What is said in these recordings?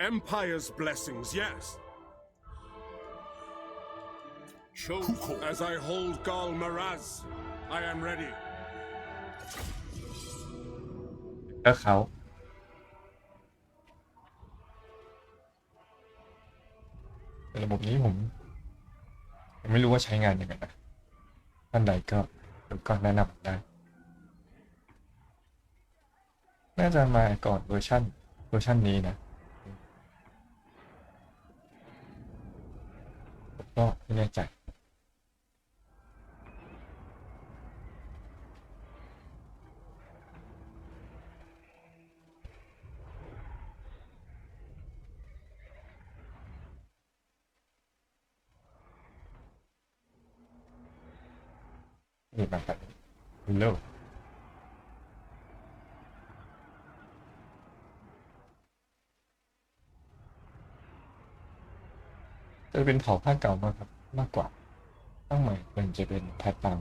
Empire's blessings, yes. Show as I hold Gal Maraz. I am ready. ก็เขาแต่ระบบนี้ผมยังไม่รู้ว่าใช้งานยังไงนะท่านใดก็เดี๋ยวก็แนะนำได้ น่าจะมาก่อนเวอร์ชันเวอร์ชันนี้นะ ผมก็ไม่แน่ใจะเป็นเผาผ้าเก่ามากครับมากกว่าตั้งใหม่มันจะเป็นแพทตัง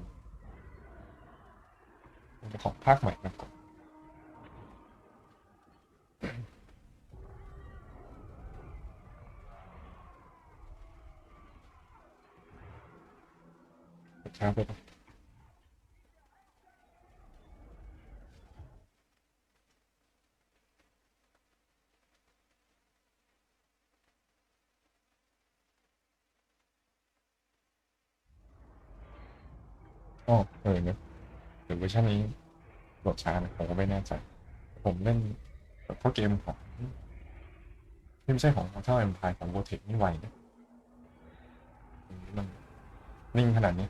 ของภาคใหม่มากกว่าช้าไปปะ อเออนอะหรือเวอร์ชันนี้โหลดช้านะผมก็ไม่แน่ใจ ผมเล่นแบบพวกเกมของที่ไม่ใช่ของเท่าเอ็มพายของโบเทคนี่ไวนะมันนิ่งขนาดนี้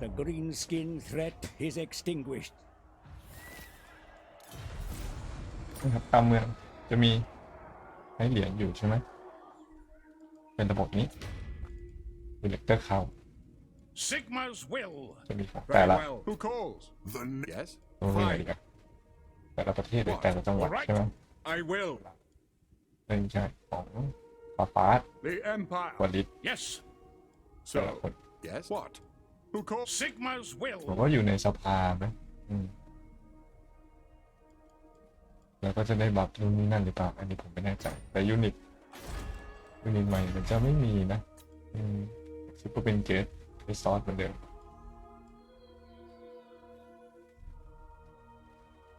The green skin threat is extinguished. นะครับตามเมืองจะมีให้เหรียญอยู่ใช่ไหม เป็นระบบนี้ดีเลกเตอร์เขา Sigma's will. จะมีของแต่ Very ละ well. Who calls? The n- yes. ตรงนี้อะไรดีกันแต่ละประเทศหรือแต่ละจังหวัดใช่ไหม I will. ไม่ใช่ของฟ้าฟ้า The Empire. วลิต Yes. แต่ละ So, คน Yes. What? Who calls? Sigma's ผม will. ว่าอยู่ในสภาไหมอืมแล้วก็จะได้บัฟนู่นนี่นั่นหรือเปล่า อันนี้ผมไม่แน่ใจ แต่ยูนิตยูนิตใหม่มันจะไม่มีนะอืมซุปเปอร์เป็นเกตเรซอสเหมือนเดิม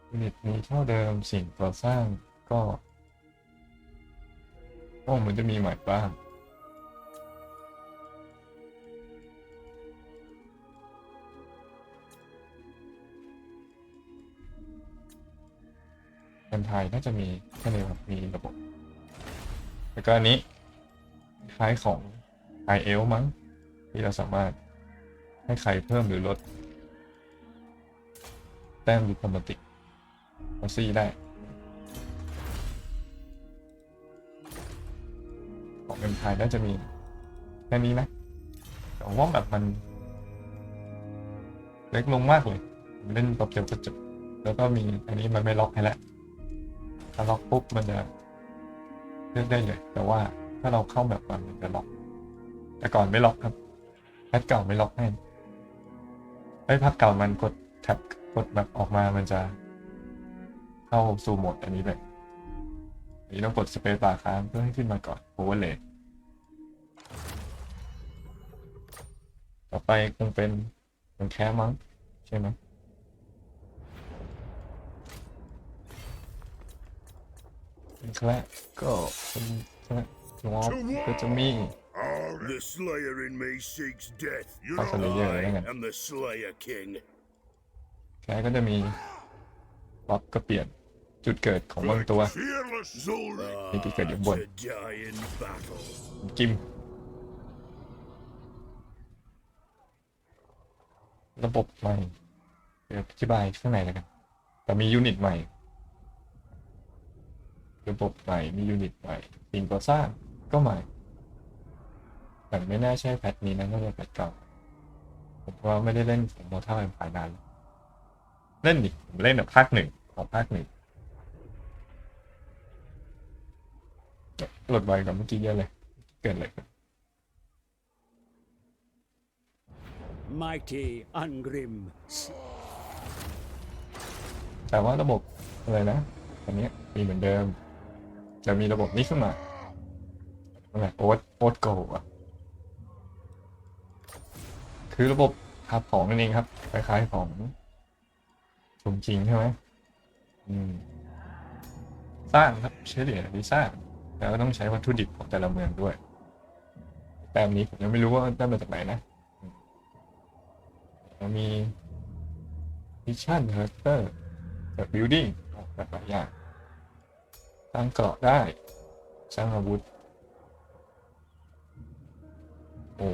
ยูนิตมีเท่าเดิมสิ่งก่อสร้างก็โอ้มันจะมีใหม่บ้าง คนไทยน่าจะมีแค่นี้ครับมีระบบ แล้วก็อันนี้คล้ายของ i อ l มั้ง ที่เราสามารถให้ใครเพิ่มหรือลด แต้มดิพมาติกมาซี่ได้ ของเอ็มไทยน่าจะมีแค่นี้นะแต่ว่าแบบมัน เล็กลงมากเลย เล่นแป๊บเดียวก็จบแล้วก็มีอันนี้มันไม่ล็อกให้แล้ว ถ้าล็อกปุ๊บมันจะเลือกได้เลย แต่ว่าถ้าเราเข้าแบบก่อนมันจะล็อก แต่ก่อนไม่ล็อกครับแพทเก่าไม่ล็อกให้ไอ้พักเก่ามันกดแท็บกดแบบออกมามันจะเข้าสู่โหมดอันนี้เลยอันนี้ต้องกดสเปซบาร์ค้างเพื่อให้ขึ้นมาก่อนโอเวอร์เลยต่อไปคงเป็นมันแค่มั้งใช่ไหม แคละก็เป็นแคละงอบก็จะมี The Slayer in me seeks death. You That's know a little, I yeah, am the Slayer King. แคละก็จะมีล็อกก็เปลี่ยนจุดเกิดของบางตัว Fearless Zul. Maybe get your boy. to die in battle. จิม ระบบใหม่เดี๋ยวอธิบายข้างในแล้วกัน แต่มียูนิตใหม่ ระบบใหม่ มียูนิตใหม่ สิ่งก่อสร้างก็ใหม่ แต่ไม่น่าใช่แพทนี้นะน่าจะแพทเก่า ผมว่าไม่ได้เล่นของ Mortal Empire นานแล้วเล่นดิผมเล่นแบบภาคหนึ่งของภาคหนึ่งโหลดไวกว่าเมื่อกี้เยอะเลย เกิดอะไรขึ้น Mighty Ungrim. s- แต่ว่าระบบอะไรนะอันเนี้ยมีเหมือนเดิม จะมีระบบนี้ขึ้นมาอะไรโอ๊ตโอ๊ตโกะคือระบบทับของนั่นเองครับ คล้ายๆของชมจริงใช่ไหมอืมสร้างครับเฉลี่ยที่สร้าง แล้วก็ต้องใช้วัตถุดิบของแต่ละเมืองด้วยแต่อันนี้ผมยังไม่รู้ว่าได้มาจากไหนนะอืมแล้วมีมิชชั่นคาแรคเตอร์แบบบิลดิ้งแบบหลายอย่าง สร้างเกราะได้ สร้างอาวุธ โอ้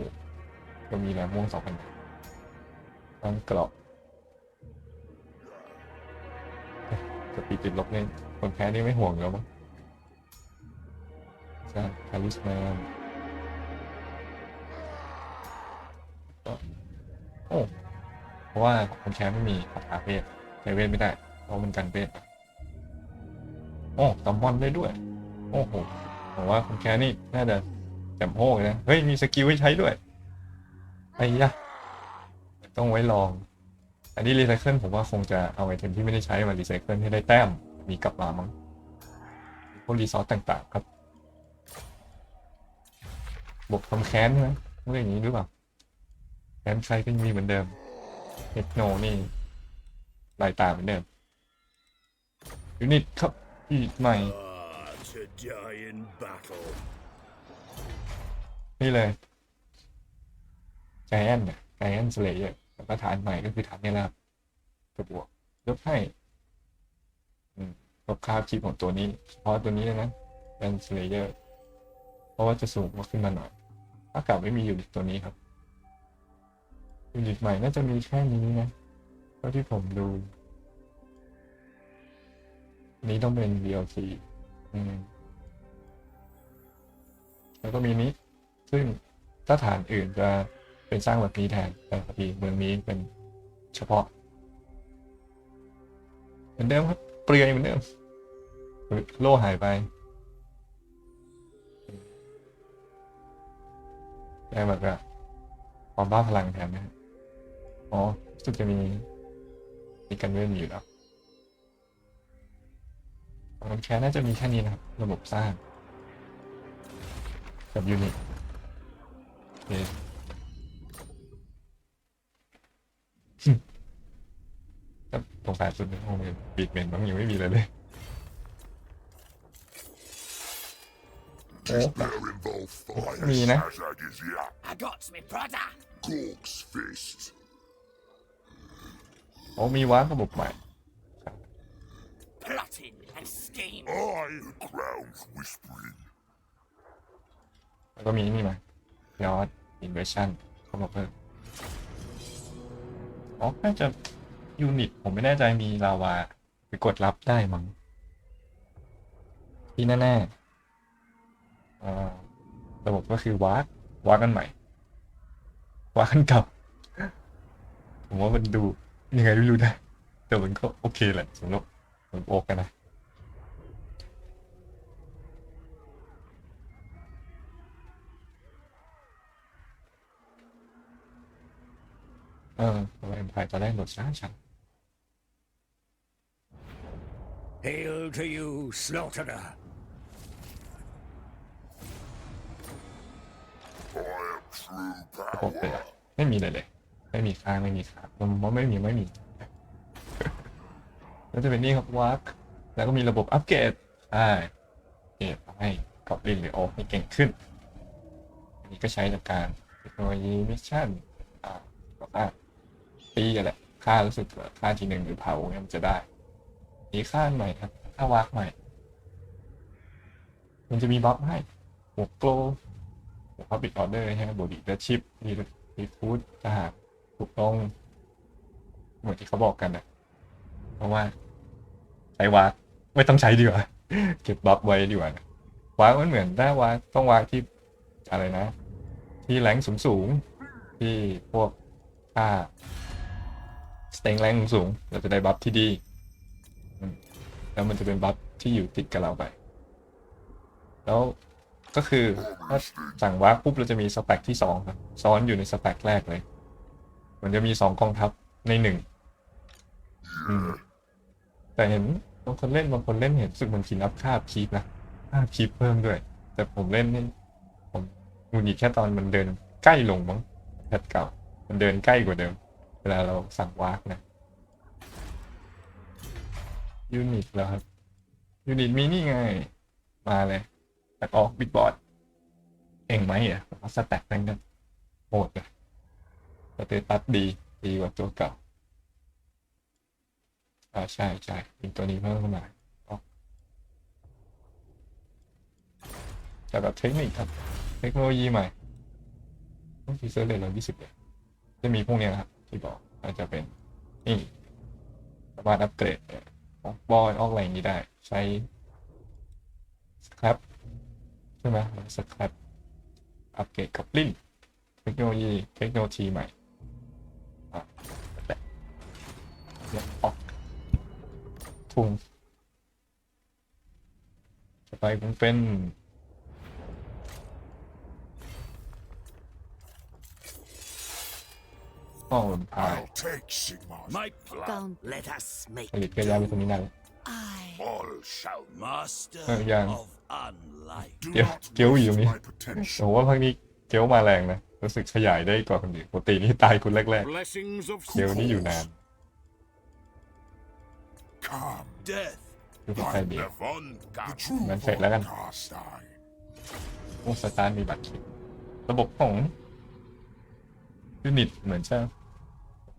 ก็มีแหลมม่วงสองพันสร้างเกราะจะปีติดลบเนี่ยคนแพ้นี่ไม่ห่วงแล้วมั้งสร้างคาริสมนก็โอ้เพราะว่าคนแพ้ไม่มีคาถาเวทใช้เวทไม่ได้ เพราะมันกันเวท โอ้ตัมมอนได้ด้วย โอ้โหผมว่าคนแค่นี่น่าจะแจ่มโห้เลยนะ เฮ้ย มีสกิลให้ใช้ด้วย ไอ้ยะ ต้องไว้ลอง อันนี้รีไซเคิลผมว่าคงจะเอาไอเทมที่ไม่ได้ใช้มารีไซเคิลให้ได้แต้ม มีกลับมามั้งพวกรีซอสต่างๆครับ บวกทำแค้นใช่ไหมเมื่ออย่างนี้หรือเปล่า แค้นใครก็ยังมีเหมือนเดิมเทคโนนี่ลายตาเหมือนเดิมยูนิตครับ ยูนิตใหม่ Ah, to die in battle. นี่เลย Giant เนี่ย Giant Slayer แล้วก็ฐานใหม่ก็คือฐานเนี่ยนะครับกระบวกยกให้ลบค่าชีพของตัวนี้เฉพาะตัวนี้เลยนะเป็น Slayer เพราะว่าจะสูงกว่าขึ้นมาหน่อย ถ้าก่าไม่มียูนิตตัวนี้ครับยูนิตใหม่น่าจะมีแค่นี้นะเท่าที่ผมดู นี้ต้องเป็น VLC อืมแล้วก็มีนี้ ซึ่งถ้าฐานอื่นจะเป็นสร้างแบบนี้แทน แต่พอดีเมืองนี้เป็นเฉพาะ เหมือนเดิมครับ เปลือยเหมือนเดิม โล่หายไป ได้แบบว่าความบ้าพลังแทนนะอ๋อรู้สึกจะมีมีกันเวทอยู่แล้ว ของแค่น่าจะมีแค่นี้นะครับ ระบบสร้าง กับยูนิตโอเคก็สงสัยสุดในห้องเรียนปิดเมนบ้างยังไม่มีเลยเลยโอ้ Better involve fire. Me, no? Zazag is yeah. I got me brother. Gork's fist. โอ้มีว้าร์ประบบใหม่ Plotting and scheme. I, the crown's whispering. แล้วก็มีนี่มายอดอินเวชั่นเข้ามาเพิ่มอ๋อน่าจะยูนิต ผมไม่แน่ใจมีลาวาไปกดรับได้มั้งที่แน่ๆอ่าระบบก็คือวาร์ปวาร์ปกันใหม่วาร์ปกันเก่าผมว่ามันดูยังไงไม่รู้นะแต่มันก็โอเคแหละสำหรับผมโอกันนะ เออตัวเอ็มพายตอนแรกโหลดช้าฉัน Hail to you, slaughterer. I am true ระบบ power. เลยอะไม่มีเลยเลย ไม่มีค้างไม่มีค้างผมว่าไม่มีไม่มี แล้วจะเป็นนี่ครับวาร์กแล้วก็มีระบบอัปเกรดใช่เกรดให้กอบลินหรือโอให้เก่งขึ้น อันนี้ก็ใช้จากการเทคโนโลยีมิชชั่นอ่าก็ค่า ตีกันแหละค่ารู้สึกว่าค่าทีหนึ่งหรือเผาเนี่ยมันจะได้มีค่าใหม่ครับค่าวาร์กใหม่ มันจะมีบัฟให้หัวโกลพับบิ c ออเดอร์ใช่ไหมบอดี้และชิปมีรีฟูดทหารถูกต้องเหมือนที่เขาบอกกันนะเพราะว่าใช้วาร์กไม่ต้องใช้ดีกว่าเก็บบัฟไว้ดีกว่านะวาร์กมันเหมือนถ้าวาร์กต้องวาร์กที่อะไรนะ ที่แรงสูงสูงที่พวกค่า สเต็งแรงสูง เราจะได้บัฟที่ดี แล้วมันจะเป็นบัฟที่อยู่ติดกับเราไป แล้วก็คือถ้าสั่งวาร์ปปุ๊บเราจะมีสแต็กที่สองครับซ้อนอยู่ในสแต็กแรกเลย มันจะมีสองกองทัพในหนึ่งแต่เห็นบางคนเล่นบางคนเล่นเห็นสึกมันกินอัพค่าคีปนะค่าคีปเพิ่มด้วย แต่ผมเล่นนี่ผมหงุดหงิแค่ตอนมันเดินใกล้ลงมั้งแพทเก่า มันเดินใกล้กว่าเดิม ลาเราสั่งวาร์กนะยูนิตแล้วครับยูนิตมีนี่ไง มาเลยแตกออกบิ๊กบอร์ดเองไหมอะมาสแต็กนั่นกันโหดเลยสเตตัสดี ดีกว่าตัวเก่าอ่าใช่ใช่มีตัวนี้เพิ่มขึ้นมาอ๋อแต่แบบเทคนิคครับ เทคโนโลยีใหม่ต้องฟีเซอร์เลยร้อยยี่สิบเลยจะมีพวกเนี้ยนะครับ ที่บอกอาจจะเป็นนี่สามารถอัปเกรดออกบอยออกอะไรอย่างนี้ได้ ใช้สครับใช่ไหมสครับอัปเกรดกับลิ้นเทคโนโลยีเทคโนโลยีใหม่อะแต่เนี่ยออกทุ่งจะไปคงเป็น ห้องลมพาย I'll take Sigmar's My plan. Come. Let us make ผลิตก็ย้ายไปตรงนี้นั่น I All shall master Oh, yeah. of unlight. do Kiểu- not kiểu gì waste vậy? my potential. โอ้ว่าพักนี้เกลมาแรงนะ รู้สึกขยายได้กว่าคนอื่นปกตินี่ตายคุณแรก Blessings of ๆ เกลนี่อยู่นาน Come, Death ดูเป็นใคร find ดี the fun, the true Mình phải là- cast eye. พวกสตาร์ทมีบัตรคิดระบบของยูนิตเหมือนจะผม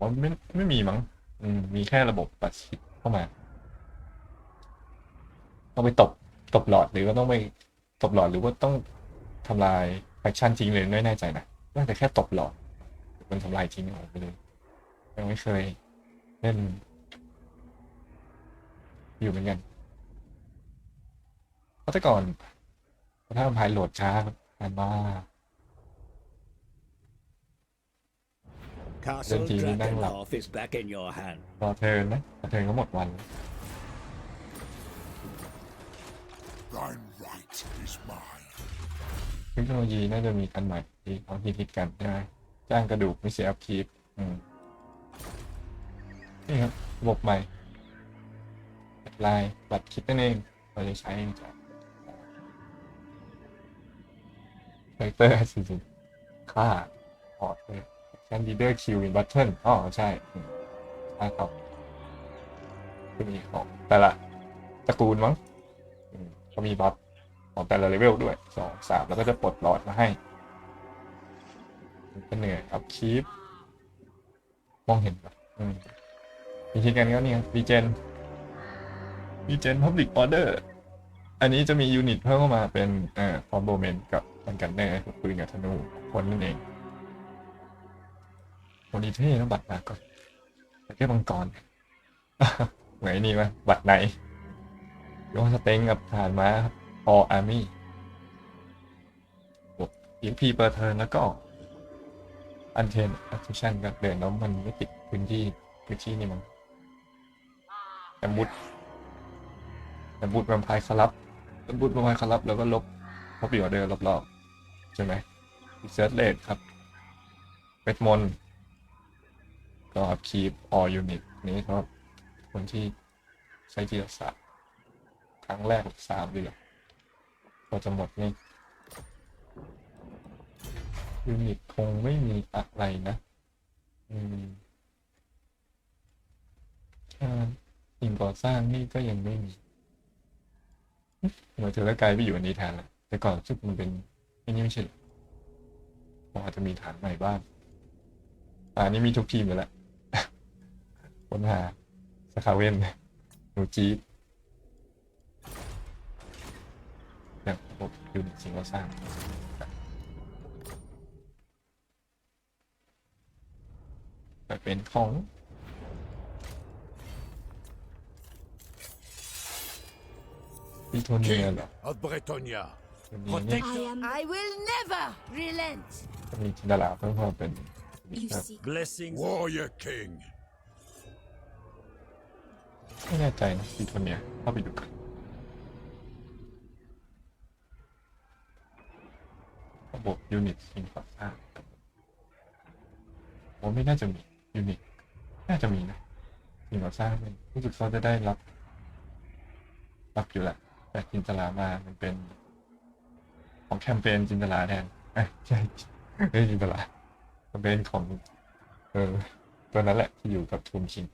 ว่าไม่ไม่มีมั้งอืมมีแค่ระบบบัตรคิดเข้ามา ต้องไปตบตบหลอดหรือว่าต้องไปตบหลอดหรือว่าต้องทำลายแฟคชั่นทิ้งเลยไม่แน่ใจนะน่าจะแค่ตบหลอด มันทำลายทิ้งออกไปเลยยังไม่เคยเล่น อยู่เหมือนกันเพราะแต่ก่อนถ้าทำพายโหลดช้าครับนานมาก Castle Dân chỉ đang lập. Drakenhof is back in your hand. รอเทิร์นนะรอเทิร์นก็หมดวันแล้ว Thine right is mine. เทคโนโลยีน่าจะมีกันใหม่ที่เขาฮิตๆกันใช่ไหมจ้างกระดูกไม่เสียอัพคีปอืมนี่ครับระบบใหม่ลายบัตรคิดนั่นเองเราจะใช้จากคาแรคเตอร์สิสิค่าพอร์ตเลย แคนดิเดอร์คิวอินบัตเทิลอ๋อใช่ใช่ครับจะมีของแต่ละตระกูลมั้งอืมก็มีบัฟของแต่ละเลเวลด้วยสองสามแล้วก็จะปลดหลอดมาให้ก็เหนื่อยอัพคีปมองเห็นปะอืมีการก็เนี่ยวีเจนวีเจนพับลิกออเดอร์อันนี้จะมียูนิตเพิ่มเข้ามาเป็นเอ่อคอมโบเมนกับกันกันเนอร์ปืนกับธนูคนนั่นเอง วันนี้เท่นะบัตรมาก่อนแต่แค่มังกรเหมือนไอ้นี่ไหมบัตรไหนยกสเต็งกับฐานม้าครับ all army บวก EXP per turn แล้วก็ unchain attrition ก็เดินแล้วมันไม่ติดพื้นที่พื้นที่นี่มั้งแอมบุตแอมบุตแวมไพร์คารับแอมบุตแวมไพร์คารับแล้วก็ลบพอปีออเดอร์รอบๆใช่ไหม research rate ครับเวทมนต์ ก็ keep all unit นี้ก็คนที่ใช้จิตศาสตร์ครั้งแรกสามเดือนก็จะหมดนี่ยูนิตคงไม่มีอะไรนะ อืมสิ่งก่อสร้างนี่ก็ยังไม่มีเหมือนเธอแล้วกลายไปอยู่อันนี้แทนแล้วแต่ก่อนซึ่งมันเป็นอ้นี่ไม่ใช่เหรออาจจะมีฐานใหม่บ้างอ่านี่มีทุกทีมอยู่แล้ว ค้นหาสคาเว่นหนูจี๊ดอย่างพวกยูนิตสิ่งก่อสร้างแต่เป็นของพิโทเนีย King เหรอ of Bretonia. ตัวนี้เนี่ย I am. I will never relent. จะมีจินตลาเพิ่มเข้ามาเป็น You seek Blessings Warrior King. ไม่แน่ใจนะซีโทเนียเข้าไปดูระบบยูนิตสิ่งก่อสร้างผมไม่น่าจะมียูนิตน่าจะมีนะสิ่งก่อสร้างเป็นรู้สึกเขาจะได้รับ รับอยู่แหละแต่จินตลามามันเป็น ของแคมเปญจินตลาแทนใช่ไม่จินตลาแคมเปญของ เออตัวนั้นแหละที่อยู่กับทูมชิง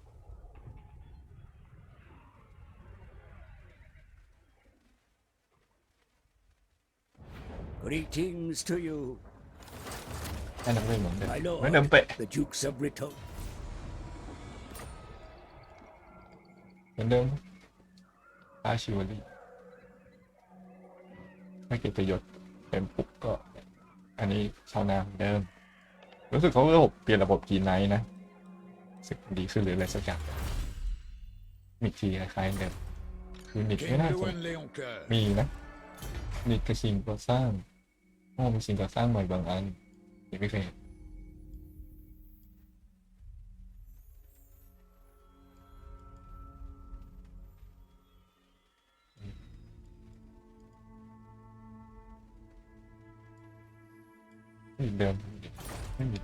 Greetings to you, ให้นักเล่นเหมือนเดิม my เหมือนเดิม lord. เป๊ะ The Dukes of Rito. เหมือนเดิมอาชิวลีไม่เก็บประโยชน์เป็นปุ๊บก็ อันนี้ชาวนาเหมือนเดิม รู้สึกเขาระบบเปลี่ยนระบบกีไนท์นะรู้สึกดีขึ้นหรืออะไรสักอย่างมีทีคล้ายๆเดิมคือนิดไม่น่าจะ Leoncoeur. มีนะนิดกับสิ่งก่อสร้าง โอ้มีสิ่งก่อสร้างใหม่บางอันยังไม่เคยเห็นไม่เดิมไม่มี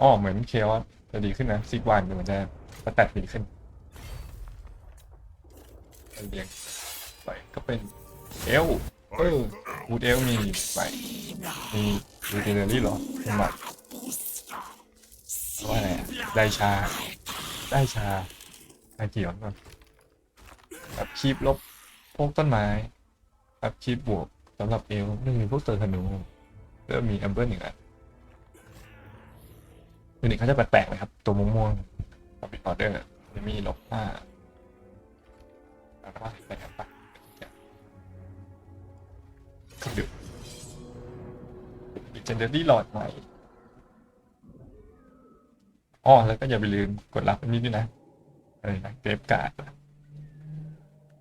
อ๋อเหมือนเคว่าจะดีขึ้นนะซิกวันเหมือนจะสแตทดีขึ้น เรียงไปก็เป็นเอลเออวูดเอลมีไปมีดูเจเนอรี่หรอขึ้นมาว่าอะไรได้ชา ได้ชาได้เกี่ยวกันแบบคีบลบพวกต้นไม้แบบคีบบวกสำหรับเอลไม่มีพวกเตอร์ธนูเริ่มมีแอมเบิลหนึ่งอันยูนิตเขาจะแปลกๆเลยครับ ตัวม่วงๆกับอีกออเดอร์จะมีลบห้า แล้วก็อะไรครับปดูมีเจนเดอรี่หลอดใหม่อ๋อแล้วก็อย่าไปลืมกดรับอันนี้ด้วยนะอะไรนะเกรฟการ์ด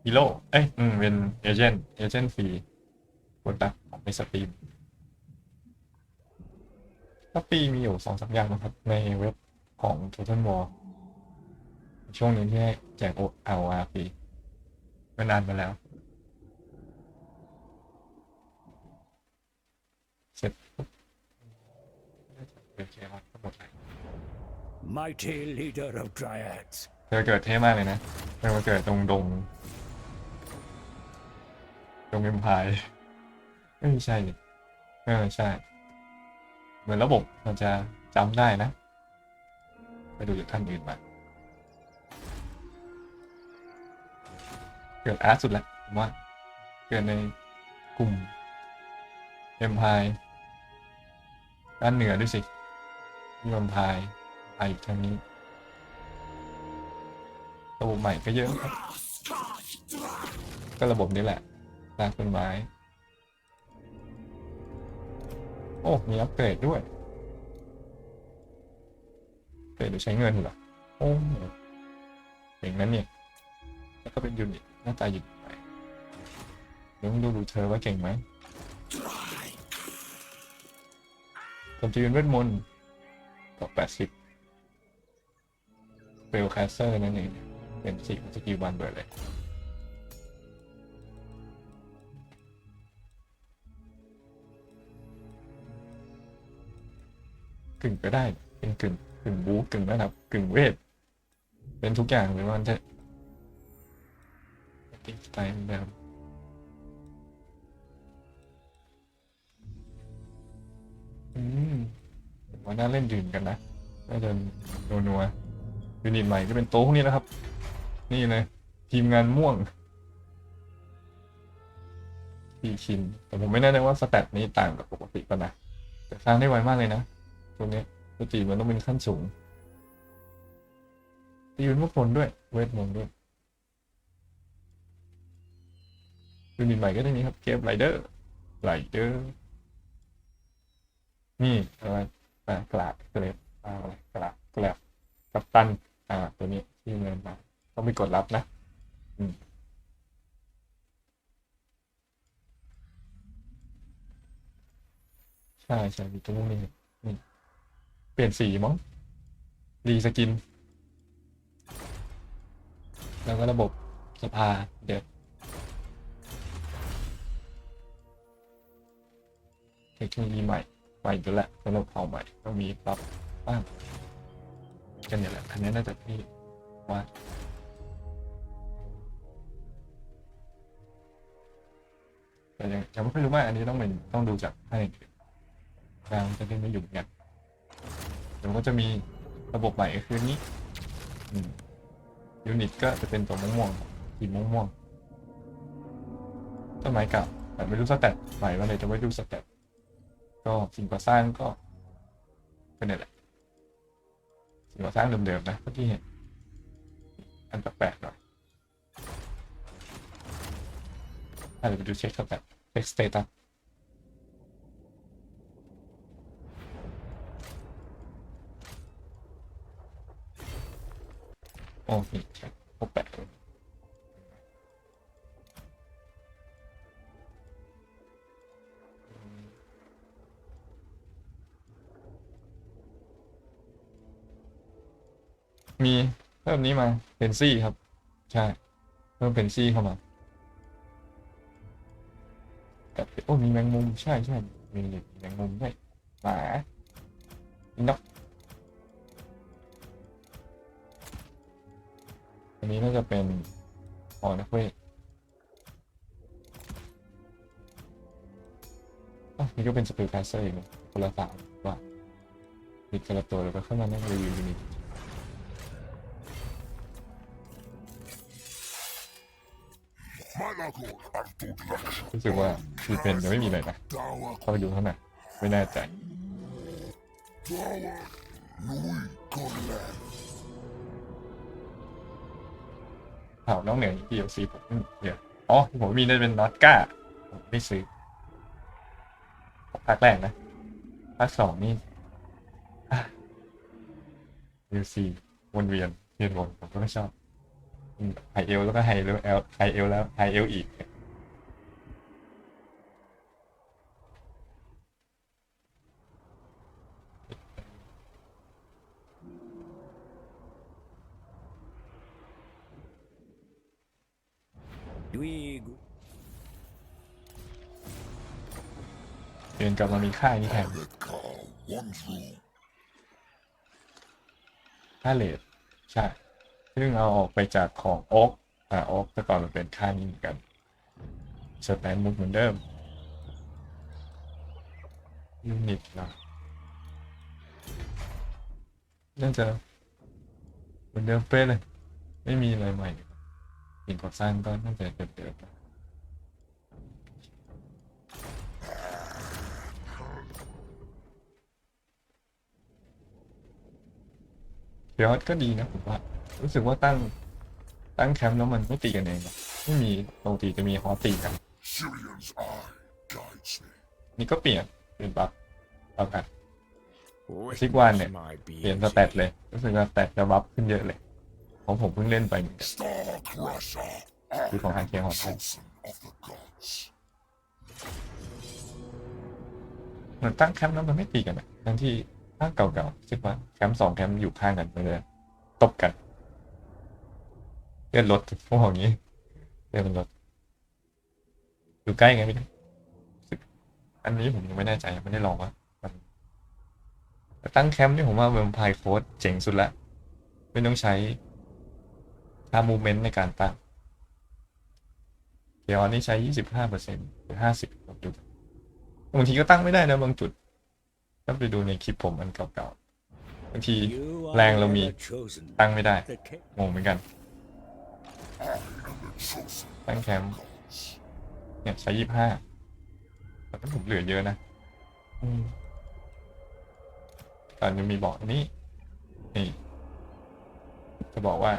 ฮีโร่เอ้ยอืมเป็นเอเจนต์เอเจนต์ฟรีกดรับของในสตรีมถ้าปีมีอยู่สองสามอย่างนะครับ ในเว็บของ Total War ช่วงนี้ที่ให้แจก OR ฟรี ไม่นานมาแล้ว เสร็จปุ๊บเป็นเคมัสก็หมดเลย Mighty leader of Dryads. เธอเกิดเท่มากเลยนะเธอมาเกิดตรงดงดงเอ็มพายไม่ใช่ดิเออใช่ เหมือนระบบมันจะจำได้นะ ไปดูจากท่านอื่นมา กิดอาร์ตสุดละผมว่า เกิดในกลุ่มเอ็มพายด้านเหนือด้วยสิเอ็มพายไปอีกทางนี้ระบบใหม่ก็เยอะครับ ก็ระบบนี้แหละสร้างต้นไม้โอ้ มีอัปเกรดด้วยอัปเกรดโดยใช้เงินเหรอโอ้เก่งนั้นเนี่ย แล้วก็เป็นยูนิต น้าตาหยุดไปเดี๋ยวมึงดูดูเธอว่าเก่งไหมโจมตีเป็นเวทมนต์ต่อแปดสิบเบลคาสเซอร์นั่นเองเป็นสี่สกิลวันเบิร์ดเลยกึ่งก็ได้ เป็นกึ่งกึ่งบู๊กึ่งระดับกึ่งเวท เป็นทุกอย่างเลยมันจะ ติ๊กสไตล์เหมือนเดิมอืมว่าน่าเล่นดื่มกันนะน่าจะนัวๆยูนิตใหม่ก็เป็นโต๊ะพวกนี้นะครับ นี่เลย ทีมงานม่วงสี่ชิน แต่ผมไม่แน่ใจว่าสแตทนี้ต่างกับปกติป่ะนะ แต่สร้างได้ไวมากเลยนะตัวนี้ปกติมันต้องเป็นขั้นสูงตีเป็นพวกมนด้วย เวทมนต์ด้วย ยูนิตใหม่ก็ได้นี้ครับเกมไรเดอร์ไรเดอร์นี่อะไรอ่ากราบเกรดอ่าอะไรกราบกราบกัปตันอ่าตัวนี้ที่เงินมาต้องไปกดรับนะ อืมใช่ใช่มีตัวนี้นี่เปลี่ยนสีมั้งรีสกิน แล้วก็ระบบสภาเดี๋ยว เทคโนโลยีใหม่ใหม่อยู่แล้วสำหรับเผ่าใหม่ต้องมีปรับบ้างกันเนี่ยแหละอันนี้น่าจะที่ว่าแต่ยังยังไม่ค่อยรู้มาอันนี้ต้องเป็นต้องดูจากภาคอื่นกลางจะเล่นไม่อยู่เนกันเดี๋ยวก็จะมีระบบใหม่คือนี้ยูนิตก็จะเป็นตัวม่วงๆสีม่วงๆต้นไม้เก่าแต่ไม่รู้สแตทใหม่ว่าเลยจะไม่ดูสแตท ก็สิ่งก่อสร้างก็ก็เนี่แหละสิ่งก่อสร้างเดิมๆนะที่เห็นอันแปลกๆหน่อยเดี๋ยวไปดูเช็คครับแบบเช็คสเตตัสโอ้มีเค พิ่มนี้มาเพนซี่ครับ ใช่ เพิ่มเพนซี่เข้ามาโอ้มีแมงมุมใช่ใช่มีแมงมุมด้วยหมามีนกอันนี้น่าจะเป็นออนักเวทอ๋อนี่ก็เป็นสปรย์แพสเซอร์อีกนะคนละสามว่ามีกระตัวแล้วก็เข้ามานั่งรีวิวยูนิต รู้สึกว่ามีเป็นยังไม่มีเลยนะเข้าไปดูข้างในไม่แน่ใจข่าวน้องเหนือ DLC ผมไม่มีเดี๋ยวอ๋อผมมีได้เป็นนอตก้าผมไม่ซื้อภาคแรกนะภาคสองนี่อะ DLC วนเวียนเวียนวนผมก็ไม่ชอบ ไฮเอลแล้วก็ไฮเอลเอลไฮเอลแล้วไฮเอลอีกเรียนกลับมามีค่ายนี่แทนค่าเลทใช่ ซึ่งเอาออกไปจากของโอ๊กอ่าโอ๊กแต่ก่อนมันเป็นค่านี้เหมือนกันสแตนมุกเหมือนเดิมยูนิตนะน่าจะเหมือนเดิมเป๊ะเลย ไม่มีอะไรใหม่สิ่งก่อสร้างก็น่าจะเดิมๆเดี๋ยวก็ดีนะผมว่า รู้สึกว่าตั้งตั้งแคมป์แล้วมันไม่ตีกันเองหรอกไม่มีปกติจะมีฮอตตีกัน Syrian's eye guides me. นี่ก็เปลี่ยนเป็นบัฟบัฟกัน Witness Sig one เนี่ย my เปลี่ยน beauty. สแตทเลยรู้สึกว่าสแตทจะบัฟขึ้นเยอะเลยของผมเพิ่งเล่นไปเหมือนกัน Star Crusher, คือของฮาเคียฮอต chosen of the gods. เหมือนตั้งแคมป์แล้วมันไม่ตีกันอะทั้งที่ภาคเก่าๆใช่ปะแคมป์สองแคมป์อยู่ข้างกันมันเลยตบกัน เลื่อนรถพวกอย่างนี้เลื่อนรถอยู่ใกล้ไงไม่ได้รู้สึกอันนี้ผมยังไม่แน่ใจไม่ได้ลองว่ามันตั้งแคมป์นี่ผมว่าเวมไพร์โค้ดเจ๋งสุดละไม่ต้องใช้ค่ามูเมนต์ในการตั้งเดี๋ยวอันนี้ใช้ยี่สิบห้าเปอร์เซ็นต์หรือห้าสิบดูบางทีก็ตั้งไม่ได้นะบางจุดถ้าไปดูในคลิปผมอันเก่าๆบางทีแรงเรามีตั้งไม่ได้งงเหมือนกัน ตั้งแคมป์เนี่ยใช้ยี่ห้าแต่ถ้าผมเหลือเยอะนะอืมตอนนี้มีบอกอันนี้นี่ จะบอกว่า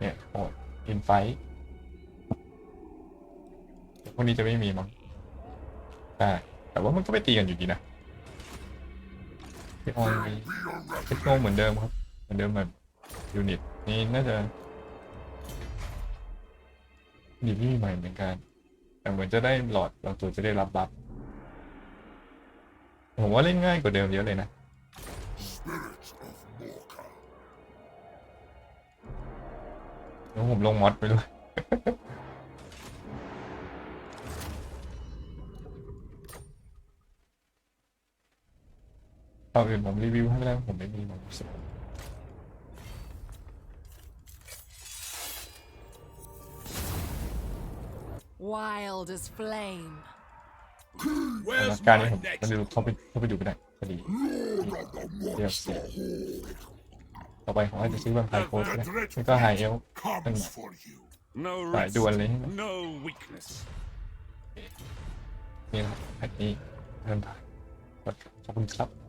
เนี่ยโหดอินไฟพวกนี้จะไม่มีมั้งใช่แต่ว่ามันก็ไม่ตีกันอยู่ดีนะพี่ออนมีเทคโนเหมือนเดิมครับ เหมือนเดิมแบบยูนิต นี่น่าจะ ดีที่ใหม่เหมือนกัน แต่เหมือนจะได้หลอดบางตัวจะได้รับบัฟผมว่าเล่นง่ายกว่าเดิมเยอะเลยนะ spirits of Morka. เดี๋ยวผมลงมอดไปด้วยตอนอื่นผมรีวิวให้ไม่ได้ผมไม่มีความรู้สึก Wild as flame. สถานการณ์นี้ผมมันดูเข้าไปเข้าไปดูไม่ได้พอดีเดี๋ยวเสียต่อไปผมอาจจะซื้อแวมไพร์โค้ดก็ได้แล้วก็ไฮเอล Comes for you. No Phải rest, đùa lấy. no weakness. นี่นะครับแพ็คนี้เริ่มผ่านขอบคุณครับ